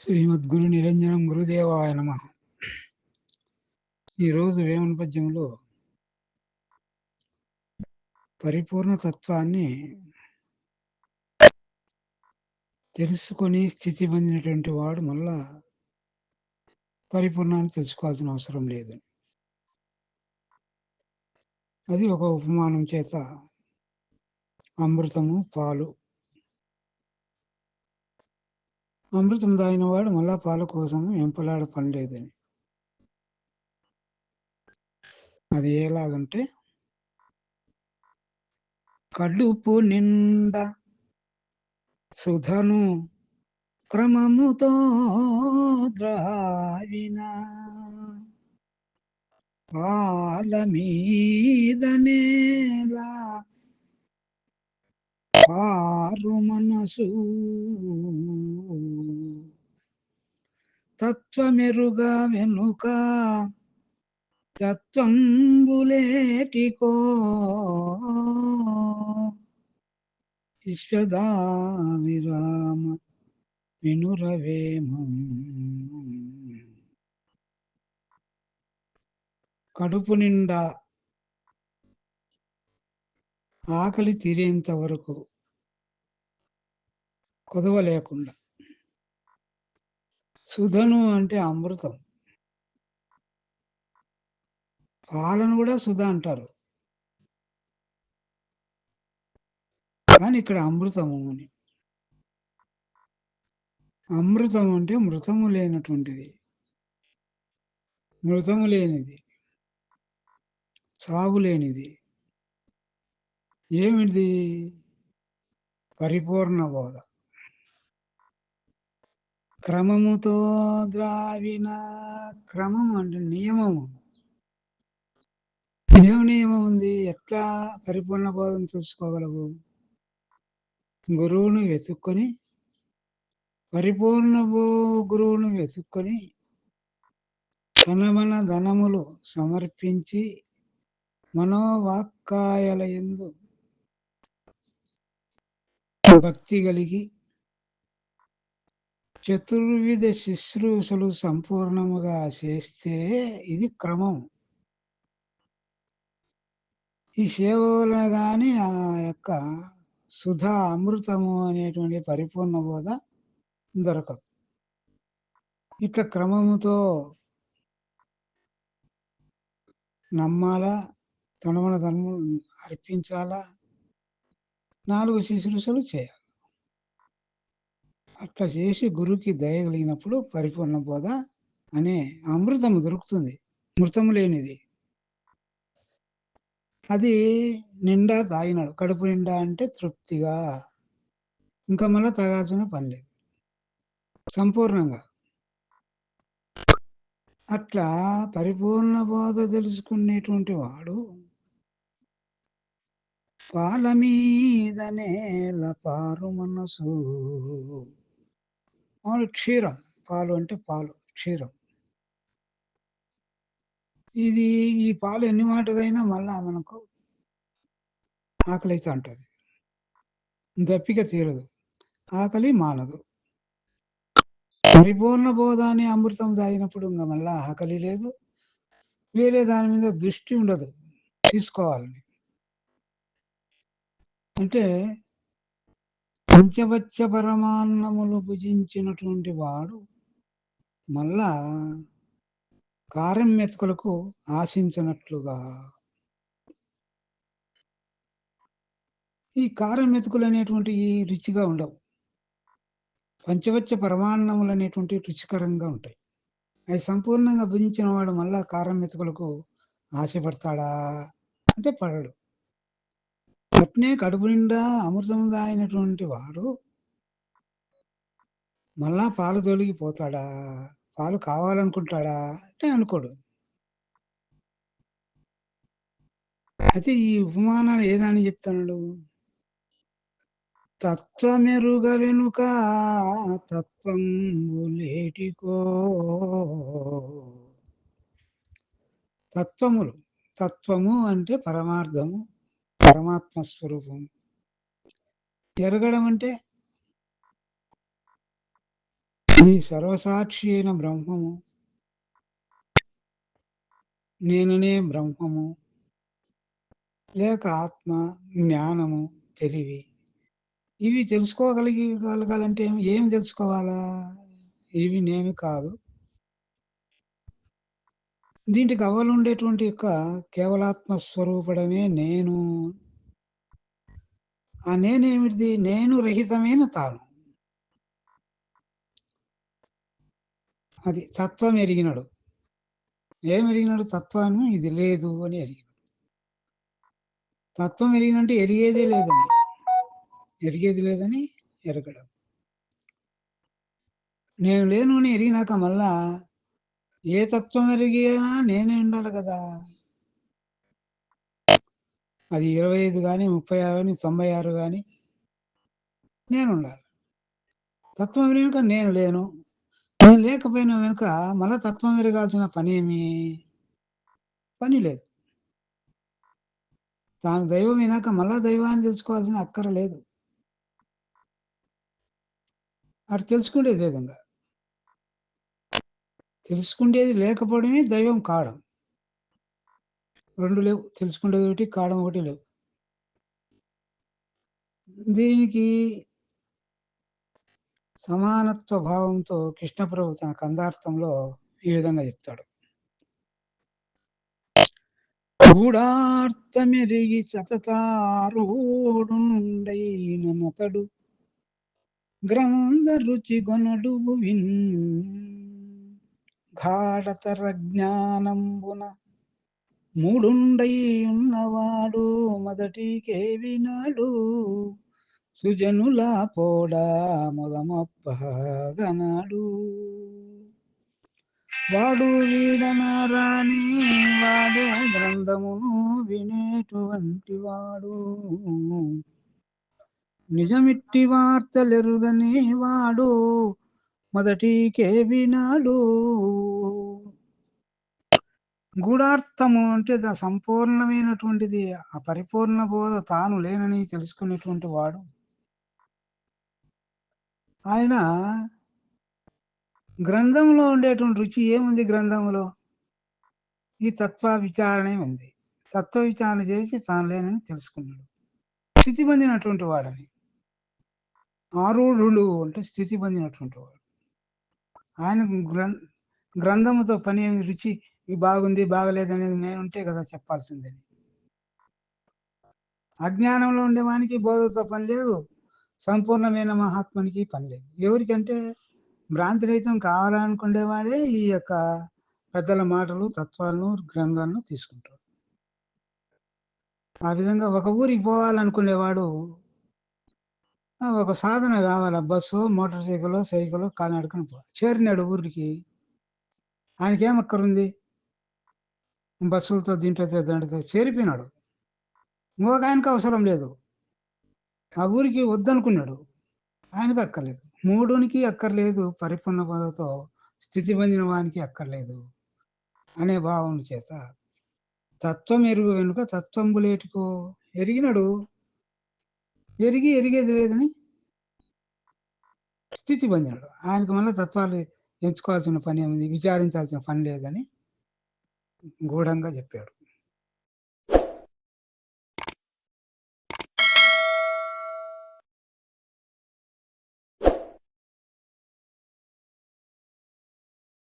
శ్రీమద్గురు నిరంజనం గురుదేవాయ నమ. ఈరోజు వేమన పద్యంలో పరిపూర్ణ తత్వాన్ని తెలుసుకొని స్థితి పొందినటువంటి వాడు మళ్ళా పరిపూర్ణాన్ని తెలుసుకోవాల్సిన అవసరం లేదు. అది ఒక ఉపమానం చేత అమృతము పాలు అమృతం దాగిన వాడు మళ్ళా పాల కోసం ఎంపలాడ పనిలేదని. అది ఎలాగంటే కడుపు నిండా సుధను క్రమముతో ద్రావిన పాల మీదనేలా పారు మనసు తత్వమెరుగా వెనుక తత్వంబులేటికో. విశ్వదా విరామ వినురవేమం. కడుపు నిండా ఆకలి తీరేంత వరకు కొదవ లేకుండా. సుధను అంటే అమృతం. పాలను కూడా సుధ అంటారు. కానీ ఇక్కడ అమృతము అని. అమృతం అంటే మృతము లేనటువంటిది. మృతము లేనిది. సాగు లేనిది. ఏమిటిది? పరిపూర్ణ బోధ. క్రమముతో ద్రావిన క్రమం అంటే నియమము. ఏం నియమం ఉంది? ఎట్లా పరిపూర్ణ బోధం చూసుకోగలవు? గురువును వెతుక్కొని పరిపూర్ణ గురువును వెతుక్కొని తనమన ధనములు సమర్పించి మనోవాక్కాయల ఎందు భక్తి కలిగి చతుర్విధ శుశ్రూషలు సంపూర్ణముగా చేస్తే ఇది క్రమం. ఈ సేవలను కానీ ఆ యొక్క సుధా అమృతము అనేటువంటి పరిపూర్ణ బోధ దొరకదు. ఇట్లా క్రమముతో నమ్మాలా తనమన ధర్మం అర్పించాలా నాలుగు శుశ్రూషలు చేయాలి. అట్లా చేసి గురువుకి దయ కలిగినప్పుడు పరిపూర్ణ బోధ అనే అమృతం దొరుకుతుంది. మృతం లేనిది. అది నిండా తాగినాడు. కడుపు నిండా అంటే తృప్తిగా. ఇంకా మళ్ళీ తాగాల్సిన పని లేదు. సంపూర్ణంగా. అట్లా పరిపూర్ణ బోధ తెలుసుకునేటువంటి వాడు పాల మీదనే పారు మనసు. పాలు క్షీరం. పాలు అంటే పాలు క్షీరం. ఇది ఈ పాలు ఎన్ని మాటదైనా మళ్ళా మనకు ఆకలి అయితే ఉంటుంది దప్పిక తీరదు. ఆకలి మానదు. పరిపూర్ణ బోధాన్ని అమృతం తాగినప్పుడు ఇంకా మళ్ళా ఆకలి లేదు. వేరే దాని మీద దృష్టి ఉండదు. తీసుకోవాలని అంటే పంచవచ్చ పరమాన్నములు భుజించినటువంటి వాడు మళ్ళా కారం మెతుకులకు ఆశించినట్లుగా. ఈ కారం మెతుకులు అనేటువంటి రుచిగా ఉండవు. పంచవచ్చ పరమాన్నములు అనేటువంటి రుచికరంగా ఉంటాయి. అవి సంపూర్ణంగా భుజించిన వాడు మళ్ళా కారం మెతుకులకు ఆశపడతాడా? అంటే పడడు. అట్నే కడుపు నిండా అమృతం తాగినటువంటి వాడు మళ్ళా పాలు తొలగిపోతాడా? పాలు కావాలనుకుంటాడా? అంటే అనుకోడు. అయితే ఈ ఉపమానాలు ఏదని చెప్తున్నాడు తత్వమెరుగ వెనుక తత్వం లేటికో. తత్వములు. తత్వము అంటే పరమార్థము. పరమాత్మ స్వరూపం. ఎరగడం అంటే ఈ సర్వసాక్షి అయిన బ్రహ్మము. నేననే బ్రహ్మము. లేక ఆత్మ జ్ఞానము తెలివి. ఇవి తెలుసుకోగలిగి కలగాలంటే ఏం తెలుసుకోవాలా? ఇవి నేను కాదు. దీంటికి ఉండేటువంటి యొక్క కేవలాత్మ స్వరూపడమే నేను. ఆ నేనేమిటిది? నేను రహితమైన తాను. అది తత్వం ఎరిగినాడు. ఏం ఎరిగినాడు తత్వాన్ని ఇది లేదు అని ఎరిగినాడు. తత్వం ఎరిగినంటే ఎరిగేదే లేదని ఎరిగేది లేదని ఎరగడం. నేను లేను అని ఎరిగినాక మళ్ళా ఏ తత్వం ఎరిగినా? నేనే ఉండాలి కదా. అది ఇరవై ఐదు కానీ ముప్పై ఆరు కానీ తొంభై ఆరు కానీ నేను ఉండాలి. తత్వం వెనుక నేను లేను. నేను లేకపోయినా వెనుక మళ్ళా తత్వం ఎరగాల్సిన పని ఏమి? పని లేదు. తాను దైవం వినాక మళ్ళా దైవాన్ని తెలుసుకోవాల్సిన అక్కర లేదు. అటు తెలుసుకునేది లేదంగా తెలుసుకునేది లేకపోవడమే దైవం కావడం రెండు లేవు. తెలుసుకునేది ఒకటి కావడం ఒకటి లేవు. దీనికి సమానత్వ భావంతో కృష్ణప్రభు తన కందార్థంలో ఈ విధంగా చెప్తాడు. గూఢార్థమెరిగి సతతారూఢుండైనతడు గ్రంథ రుచి గొనడు విన్ ఘాడతర జ్ఞానంబున మూడుండై ఉన్నవాడు మొదటికే వినాడు సుజనుల పోడా మొదమొప్పగనాడు. వాడు వీడనారాని వాడే గ్రంథమును వినేటువంటి వాడు నిజమిట్టి వార్తలెరుగని వాడు మొదటికే వినాడు గూఢార్థము అంటే సంపూర్ణమైనటువంటిది ఆ పరిపూర్ణ బోధ తాను లేనని తెలుసుకునేటువంటి వాడు. ఆయన గ్రంథంలో ఉండేటువంటి రుచి ఏముంది గ్రంథంలో? ఈ తత్వ విచారణ ఉంది. తత్వ విచారణ చేసి తాను లేనని తెలుసుకున్నాడు. స్థితి పొందినటువంటి వాడని. ఆరూఢుడు అంటే స్థితి పొందినటువంటి వాడు. ఆయన గ్రంథముతో పని ఏమి రుచి బాగుంది బాగలేదనేది నేను ఉంటే కదా చెప్పాల్సిందని అజ్ఞానంలో ఉండేవానికి బోధతో పని లేదు సంపూర్ణమైన మహాత్మునికి పని లేదు. ఎవరికంటే భ్రాంతి రహితం కావాలనుకునేవాడే ఈ యొక్క పెద్దల మాటలు తత్వాలను గ్రంథాలను తీసుకుంటాడు. ఆ విధంగా ఒక ఊరికి పోవాలనుకునేవాడు ఒక సాధన కావాలి బస్సు మోటార్ సైకిల్ సైకిల్ కాలినడకని పోవాలి చేరినాడు ఊరికి. ఆయనకేమక్కరుంది బస్సులతో దీంట్లో దాంట్లో చేరిపోయినాడు. ఇంకొక ఆయనకు అవసరం లేదు. ఆ ఊరికి వద్దనుకున్నాడు. ఆయనకు అక్కర్లేదు. మూడునికి అక్కర్లేదు. పరిపూర్ణ పదతో స్థితి పొందిన వానికి అక్కర్లేదు అనే భావం చేత తత్వం ఎరుగు వెనుక తత్వంబులేటికో ఎరిగినాడు. ఎరిగి ఎరిగేది లేదని స్థితి పొందినాడు. ఆయనకు మళ్ళీ తత్వాలు ఎంచుకోవాల్సిన పని ఏముంది? విచారించాల్సిన పని లేదని గూఢంగా చెప్పాడు.